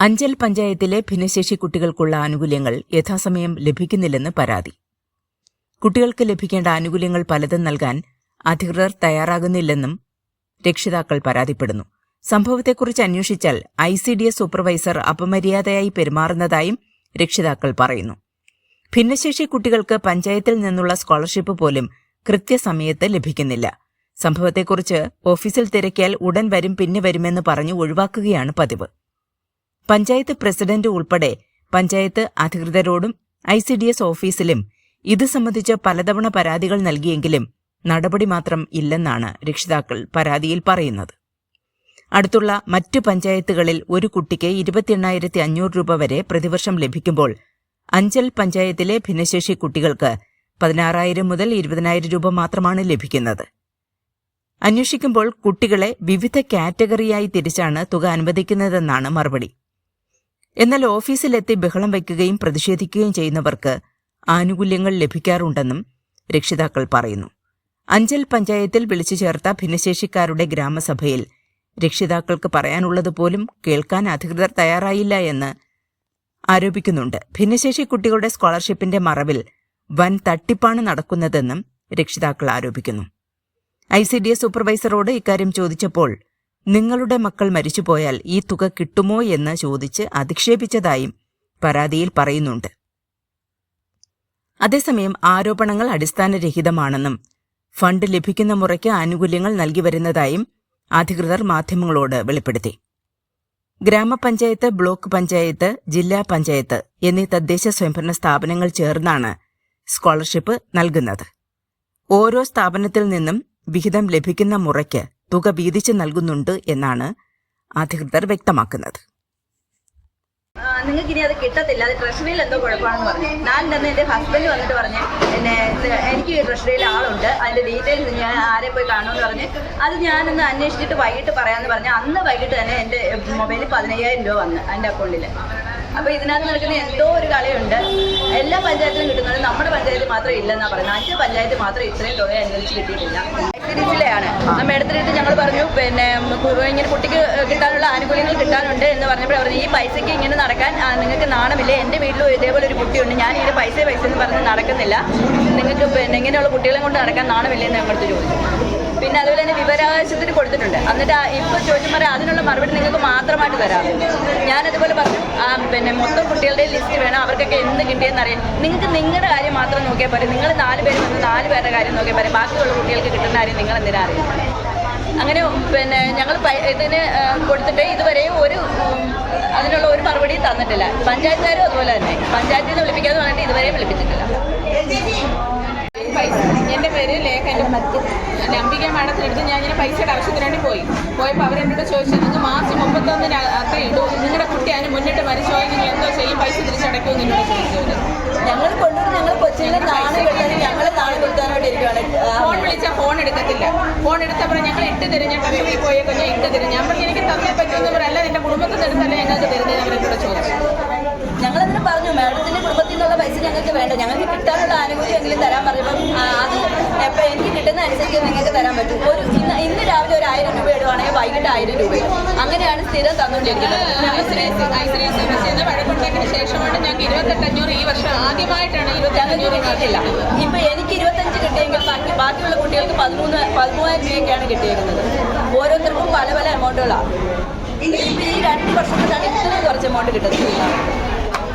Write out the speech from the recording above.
അഞ്ചൽ പഞ്ചായത്തിലെ ഭിന്നശേഷി കുട്ടികൾക്കുള്ള ആനുകൂല്യങ്ങൾ യഥാസമയം ലഭിക്കുന്നില്ലെന്ന് പരാതി. കുട്ടികൾക്ക് ലഭിക്കേണ്ട ആനുകൂല്യങ്ങൾ പലതും നൽകാൻ അധികൃതർ തയ്യാറാകുന്നില്ലെന്നും രക്ഷിതാക്കൾ പരാതിപ്പെടുന്നു. സംഭവത്തെക്കുറിച്ച് അന്വേഷിച്ചാൽ I C D S supervisor അപമര്യാദയായി പെരുമാറുന്നതായും രക്ഷിതാക്കൾ പറയുന്നു. ഭിന്നശേഷി കുട്ടികൾക്ക് പഞ്ചായത്തിൽ നിന്നുള്ള സ്കോളർഷിപ്പ് പോലും കൃത്യസമയത്ത് ലഭിക്കുന്നില്ല. സംഭവത്തെക്കുറിച്ച് ഓഫീസിൽ തിരക്കിയാൽ ഉടൻ വരും പിന്നെ വരുമെന്ന് പറഞ്ഞു ഒഴിവാക്കുകയാണ് പതിവ്. പഞ്ചായത്ത് പ്രസിഡന്റ് ഉൾപ്പെടെ പഞ്ചായത്ത് അധികൃതരോടും ഐ സി ഡി എസ് ഓഫീസിലും ഇത് സംബന്ധിച്ച് പലതവണ പരാതികൾ നൽകിയെങ്കിലും നടപടി മാത്രം ഇല്ലെന്നാണ് രക്ഷിതാക്കൾ പരാതിയിൽ പറയുന്നത്. അടുത്തുള്ള മറ്റു പഞ്ചായത്തുകളിൽ ഒരു കുട്ടിക്ക് ഇരുപത്തിയെണ്ണായിരത്തി അഞ്ഞൂറ് രൂപ വരെ പ്രതിവർഷം ലഭിക്കുമ്പോൾ അഞ്ചൽ പഞ്ചായത്തിലെ ഭിന്നശേഷി കുട്ടികൾക്ക് പതിനാറായിരം മുതൽ ഇരുപതിനായിരം രൂപ മാത്രമാണ് ലഭിക്കുന്നത്. അന്വേഷിക്കുമ്പോൾ കുട്ടികളെ വിവിധ കാറ്റഗറിയായി തിരിച്ചാണ് തുക അനുവദിക്കുന്നതെന്നാണ് മറുപടി. എന്നാൽ ഓഫീസിലെത്തി ബഹളം വയ്ക്കുകയും പ്രതിഷേധിക്കുകയും ചെയ്യുന്നവർക്ക് ആനുകൂല്യങ്ങൾ ലഭിക്കാറുണ്ടെന്നും രക്ഷിതാക്കൾ പറയുന്നു. അഞ്ചൽ പഞ്ചായത്തിൽ വിളിച്ചു ചേർത്ത ഭിന്നശേഷിക്കാരുടെ ഗ്രാമസഭയിൽ രക്ഷിതാക്കൾക്ക് പറയാനുള്ളത് പോലും കേൾക്കാൻ അധികൃതർ തയ്യാറായില്ല എന്ന് ആരോപിക്കുന്നുണ്ട്. ഭിന്നശേഷി കുട്ടികളുടെ സ്കോളർഷിപ്പിന്റെ മറവിൽ വൻ തട്ടിപ്പാണ് നടക്കുന്നതെന്നും രക്ഷിതാക്കൾ ആരോപിക്കുന്നു. ഐ സി ഡി എസ് സൂപ്പർവൈസറോട് ഇക്കാര്യം ചോദിച്ചപ്പോൾ നിങ്ങളുടെ മക്കൾ മരിച്ചുപോയാൽ ഈ തുക കിട്ടുമോ എന്ന് ചോദിച്ച് അധിക്ഷേപിച്ചതായും പരാതിയിൽ പറയുന്നുണ്ട്. അതേസമയം ആരോപണങ്ങൾ അടിസ്ഥാനരഹിതമാണെന്നും ഫണ്ട് ലഭിക്കുന്ന മുറയ്ക്ക് ആനുകൂല്യങ്ങൾ നൽകി വരുന്നതായും അധികൃതർ മാധ്യമങ്ങളോട് വെളിപ്പെടുത്തി. ഗ്രാമപഞ്ചായത്ത് ബ്ലോക്ക് പഞ്ചായത്ത് ജില്ലാ പഞ്ചായത്ത് എന്നീ തദ്ദേശ സ്വയംഭരണ സ്ഥാപനങ്ങൾ ചേർന്നാണ് സ്കോളർഷിപ്പ് നൽകുന്നത്. ഓരോ സ്ഥാപനത്തിൽ നിന്നും വിഹിതം ലഭിക്കുന്ന മുറയ്ക്ക് തുക വീതിച്ച് നൽകുന്നുണ്ട് എന്നാണ് അധികൃതർ വ്യക്തമാക്കുന്നത്. നിങ്ങൾക്ക് ഇനി അത് കിട്ടത്തില്ല. അത് ട്രഷറിയിൽ എന്തോ കുഴപ്പമാണെന്ന് പറഞ്ഞു. ഞാൻ തന്നെ എന്റെ ഹസ്ബൻഡ് വന്നിട്ട് പറഞ്ഞ് ഇത് എനിക്ക് ട്രഷറിയിൽ ആളുണ്ട്. അതിന്റെ ഡീറ്റെയിൽസ് ഞാൻ ആരെ പോയി കാണുമെന്ന് പറഞ്ഞ് അത് ഞാനൊന്ന് അന്വേഷിച്ചിട്ട് വൈകിട്ട് പറയാമെന്ന് പറഞ്ഞ് അന്ന് വൈകിട്ട് തന്നെ എന്റെ മൊബൈലിൽ പതിനയ്യായിരം രൂപ വന്ന് എന്റെ അക്കൗണ്ടിൽ അപ്പോൾ ഇതിനകത്ത് നടക്കുന്ന എന്തോ ഒരു കളിയുണ്ട്. എല്ലാ പഞ്ചായത്തിലും കിട്ടുന്നത് നമ്മുടെ പഞ്ചായത്ത് മാത്രം ഇല്ലെന്നാണ് പറയുന്നത്. അഞ്ച് പഞ്ചായത്ത് മാത്രം ഇത്രയും തുക അനുവദിച്ച് കിട്ടിയിട്ടില്ല. ജില്ലയാണ്. ആ മേഡത്തിനടുത്ത് ഞങ്ങൾ പറഞ്ഞു പിന്നെ ഇങ്ങനെ കുട്ടിക്ക് കിട്ടാനുള്ള ആനുകൂല്യങ്ങൾ കിട്ടാനുണ്ട് എന്ന് പറഞ്ഞപ്പോൾ പറഞ്ഞു ഈ പൈസയ്ക്ക് ഇങ്ങനെ നടക്കാൻ നിങ്ങൾക്ക് നാണമില്ല? എന്റെ വീട്ടിലും ഇതേപോലെ ഒരു കുട്ടിയുണ്ട്. ഞാൻ ഇങ്ങനെ പൈസ പൈസ എന്ന് പറഞ്ഞ് നടക്കുന്നില്ല. നിങ്ങൾക്ക് പിന്നെ ഇങ്ങനെയുള്ള കുട്ടികളെ കൊണ്ട് നടക്കാൻ നാണമില്ല? എന്ന് ഞങ്ങളുടെ ചോദിച്ചു. പിന്നെ അതുപോലെ തന്നെ വിവരാവകാശത്തിന് കൊടുത്തിട്ടുണ്ട്. എന്നിട്ട് ഇപ്പോൾ പറയാം അതിനുള്ള മറുപടി നിങ്ങൾക്ക് മാത്രമായിട്ട് തരാം. ഞാനതുപോലെ പറഞ്ഞു പിന്നെ മൊത്തം കുട്ടികളുടെ ലിസ്റ്റ് വേണം അവർക്കൊക്കെ എന്ത് കിട്ടിയെന്ന് അറിയാം നിങ്ങൾക്ക് നിങ്ങളുടെ കാര്യം മാത്രം നോക്കിയാൽ പോരെ. നിങ്ങൾ നാല് പേര് വന്ന് നാല് പേരുടെ കാര്യം നോക്കിയാൽ പോരെ. ബാക്കിയുള്ള കുട്ടികൾക്ക് കിട്ടുന്ന കാര്യം നിങ്ങൾ എന്തിനാ അറിയാം അങ്ങനെ പിന്നെ ഞങ്ങൾ ഇതിന് കൊടുത്തിട്ട് ഇതുവരെയും ഒരു അതിനുള്ള ഒരു മറുപടിയും തന്നിട്ടില്ല. പഞ്ചായത്തുകാരും അതുപോലെ തന്നെ. പഞ്ചായത്തിൽ നിന്ന് വിളിപ്പിക്കാതെ പറഞ്ഞിട്ട് ഇതുവരെയും വിളിപ്പിച്ചിട്ടില്ല. എന്റെ പേര് ലേഖ എന്റെ നമ്പിക മാഡത്തിനടുത്ത് ഞാൻ ഇങ്ങനെ പൈസയുടെ ആവശ്യത്തിന് വേണ്ടി പോയി. പോയപ്പോൾ അവരെന്നോട് ചോദിച്ചു നിങ്ങൾക്ക് മാസം മുപ്പത്തൊന്നിന് അത്ര ഇടൂ. നിങ്ങളുടെ കുട്ടി അതിന് മുന്നിട്ട് മരിച്ചുപോയി നിങ്ങൾ എന്തോ ചെയ്യും? പൈസ തിരിച്ചടക്കുമെന്ന് എന്നോട് ചോദിച്ചു ഞങ്ങൾ കൊണ്ടുവന്ന് ഞങ്ങൾ കൊച്ചിയിൽ നാളെ വിട്ടാലും ഞങ്ങൾ നാളെ കൊടുത്താനായിട്ട് ഇരിക്കുകയാണ് ഫോൺ വിളിച്ചാൽ ഫോൺ എടുക്കത്തില്ല. ഫോൺ എടുത്തപ്പോൾ ഞങ്ങൾ ഇട്ട് തരും. ഞാൻ ട്രഷറിൽ പോയേക്കോ ഞാൻ ഇട്ട് തരും. ഞാൻ പറഞ്ഞു എനിക്ക് തന്നേ പറ്റുമെന്ന് പറയും അല്ല എന്റെ കുടുംബത്തിൽ നിന്ന് എടുത്തല്ലേ ഞങ്ങൾക്ക് തരുന്നത് അവരെന്നോട് ചോദിച്ചു ഞങ്ങളതിന് പറഞ്ഞു മാഡത്തിന്റെ കുടുംബത്തിൽ നിന്നുള്ള പൈസ ഞങ്ങൾക്ക് വേണ്ട. ഞങ്ങൾക്ക് കിട്ടാനുള്ള ആനുകൂല്യം എങ്കിലും തരാൻ പറയുമ്പോൾ അത് എപ്പോൾ എനിക്ക് കിട്ടുന്ന അനുസരിച്ച് നിങ്ങൾക്ക് തരാൻ പറ്റും. ഒരു ഇന്ന് ഇന്ന് രാവിലെ ഒരു ആയിരം രൂപ ഇടുവാണെങ്കിൽ വൈകിട്ട് ആയിരം രൂപ അങ്ങനെയാണ് സ്ഥിരം തന്നുകൊണ്ടിരിക്കുന്നത്. ഐശ്വര്യ വഴക്കുണ്ടാക്കിയതിന് ശേഷമാണ് ഞങ്ങൾക്ക് ഇരുപത്തെട്ടഞ്ഞൂറ് ഈ വർഷം ആദ്യമായിട്ടാണ് ഇരുപത്തഞ്ഞൂറ് കിട്ടില്ല ഇപ്പൊ എനിക്ക് ഇരുപത്തഞ്ച് കിട്ടിയെങ്കിൽ ബാക്കി ബാക്കിയുള്ള കുട്ടികൾക്ക് പതിമൂന്ന് പതിമൂവായിരം രൂപയൊക്കെയാണ് കിട്ടിയിരിക്കുന്നത്. ഓരോരുത്തർക്കും പല പല എമൗണ്ടുകളാണ് ഇപ്പൊ ഈ രണ്ട് വർഷത്തിനാണ് ഇത്രയും കുറച്ച് എമൗണ്ട് കിട്ടുന്നത്.